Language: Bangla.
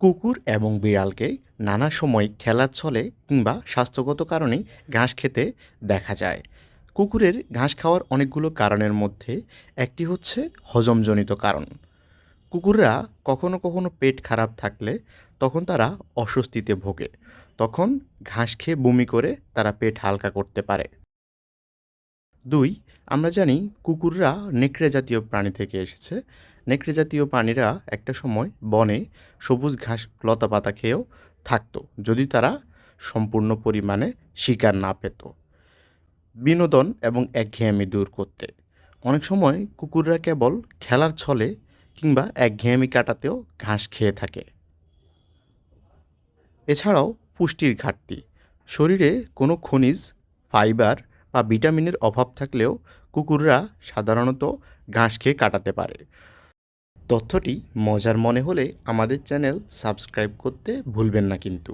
কুকুর এবং বিড়ালকে নানা সময় খেলার ছলে কিংবা স্বাস্থ্যগত কারণে ঘাস খেতে দেখা যায়। কুকুরের ঘাস খাওয়ার অনেকগুলো কারণের মধ্যে একটি হচ্ছে হজমজনিত কারণ। কুকুররা কখনো কখনো পেট খারাপ থাকলে তখন তারা অস্বস্তিতে ভোগে। তখন ঘাস খেয়ে বমি করে তারা পেট হালকা করতে পারে। দুই, আমরা জানি কুকুররা নেকড়ে জাতীয় প্রাণী থেকে এসেছে। নেকড়ে জাতীয় প্রাণীরা একটা সময় বনে সবুজ ঘাস লতাপাতা খেয়েও থাকতো, যদি তারা সম্পূর্ণ পরিমাণে শিকার না পেত। বিনোদন এবং একঘেয়েমি দূর করতে। অনেক সময় কুকুররা কেবল খেলার ছলে কিংবা একঘেয়েমি কাটাতেও ঘাস খেয়ে থাকে। এছাড়াও পুষ্টির ঘাটতি। শরীরে কোনো খনিজ, ফাইবার বা ভিটামিনের অভাব থাকলেও কুকুররা সাধারণত ঘাস খেয়ে কাটাতে পারে। তথ্যটি মজার মনে হলে আমাদের চ্যানেল সাবস্ক্রাইব করতে ভুলবেন না কিন্তু।